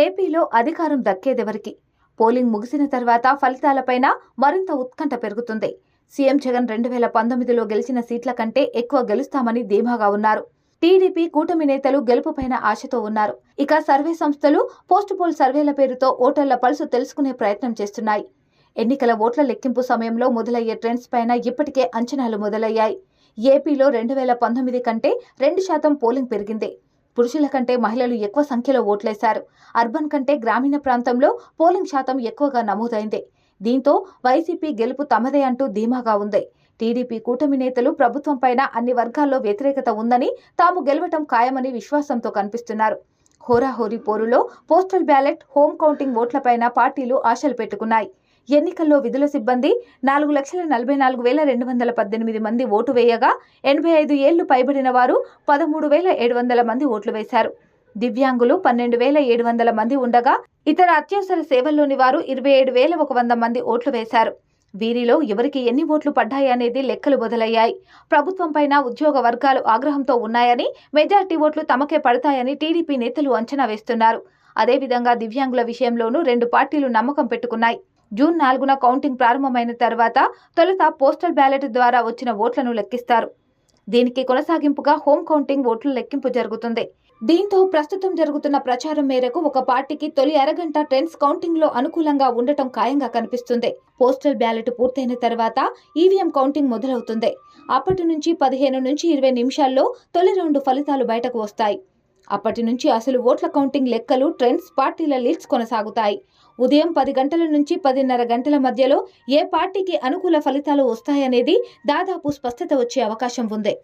ఏపీలో అధికారం దక్కేదెవరికి? పోలింగ్ ముగిసిన తర్వాత ఫలితాలపైన మరింత ఉత్కంఠ పెరుగుతుంది. సీఎం జగన్ రెండు వేల పంతొమ్మిదిలో గెలిచిన సీట్ల కంటే ఎక్కువ గెలుస్తామని ధీమాగా ఉన్నారు. టీడీపీ కూటమి నేతలు గెలుపుపైన ఆశతో ఉన్నారు. ఇక సర్వే సంస్థలు పోస్ట్ పోల్ సర్వేల పేరుతో ఓటర్ల పల్సు తెలుసుకునే ప్రయత్నం చేస్తున్నాయి. ఎన్నికల ఓట్ల లెక్కింపు సమయంలో మొదలయ్యే ట్రెండ్స్ పైన ఇప్పటికే అంచనాలు మొదలయ్యాయి. ఏపీలో రెండు వేల పంతొమ్మిది కంటే రెండు శాతం పోలింగ్ పెరిగింది. పురుషుల కంటే మహిళలు ఎక్కువ సంఖ్యలో ఓట్లేశారు. అర్బన్ కంటే గ్రామీణ ప్రాంతంలో పోలింగ్ శాతం ఎక్కువగా నమోదైంది. దీంతో వైసీపీ గెలుపు తమదే అంటూ ధీమాగా ఉంది. టీడీపీ కూటమి నేతలు ప్రభుత్వంపైన అన్ని వర్గాల్లో వ్యతిరేకత ఉందని తాము గెలవటం ఖాయమని విశ్వాసంతో కనిపిస్తున్నారు. హోరాహోరీ పోరులో పోస్టల్ బ్యాలెట్ హోం కౌంటింగ్ ఓట్లపైన పార్టీలు ఆశలు పెట్టుకున్నాయి. ఎన్నికల్లో విధుల సిబ్బంది నాలుగు లక్షల నలభై నాలుగు వేల రెండు వందల పద్దెనిమిది మంది ఓటు వేయగా ఎనభై ఐదు ఏళ్ళు పైబడిన వారు పదమూడు వేల ఏడు వందల మంది ఓట్లు వేశారు. దివ్యాంగులు పన్నెండు వేల ఏడు వందల మంది ఉండగా ఇతర అత్యవసర సేవల్లోని వారు ఇరవై ఏడు వేల ఒక వంద మంది ఓట్లు వేశారు. వీరిలో ఎవరికి ఎన్ని ఓట్లు పడ్డాయి అనేది లెక్కలు మొదలయ్యాయి. ప్రభుత్వంపైన ఉద్యోగ వర్గాలు ఆగ్రహంతో ఉన్నాయని మెజార్టీ ఓట్లు తమకే పడతాయని టీడీపీ నేతలు అంచనా వేస్తున్నారు. అదేవిధంగా దివ్యాంగుల విషయంలోనూ రెండు పార్టీలు నమ్మకం పెట్టుకున్నాయి. జూన్ నాలుగున కౌంటింగ్ ప్రారంభమైన తర్వాత తొలుత పోస్టల్ బ్యాలెట్ ద్వారా వచ్చిన ఓట్లను లెక్కిస్తారు. దీనికి కొనసాగింపుగా హోమ్ కౌంటింగ్ ఓట్ల లెక్కింపు జరుగుతుంది. దీంతో ప్రస్తుతం జరుగుతున్న ప్రచారం మేరకు ఒక పార్టీకి తొలి అరగంట ట్రెండ్స్ కౌంటింగ్లో అనుకూలంగా ఉండటం ఖాయంగా కనిపిస్తుంది. పోస్టల్ బ్యాలెట్ పూర్తయిన తర్వాత ఈవీఎం కౌంటింగ్ మొదలవుతుంది. అప్పటి నుంచి పదిహేను నుంచి ఇరవై నిమిషాల్లో తొలి రౌండ్ ఫలితాలు బయటకు వస్తాయి. అప్పటి నుంచి అసలు ఓట్ల కౌంటింగ్ లెక్కలు ట్రెండ్స్ పార్టీల లీడ్స్ కొనసాగుతాయి. ఉదయం పది గంటల నుంచి పదిన్నర గంటల మధ్యలో ఏ పార్టీకి అనుకూల ఫలితాలు వస్తాయనేది దాదాపు స్పష్టత వచ్చే అవకాశం ఉంది.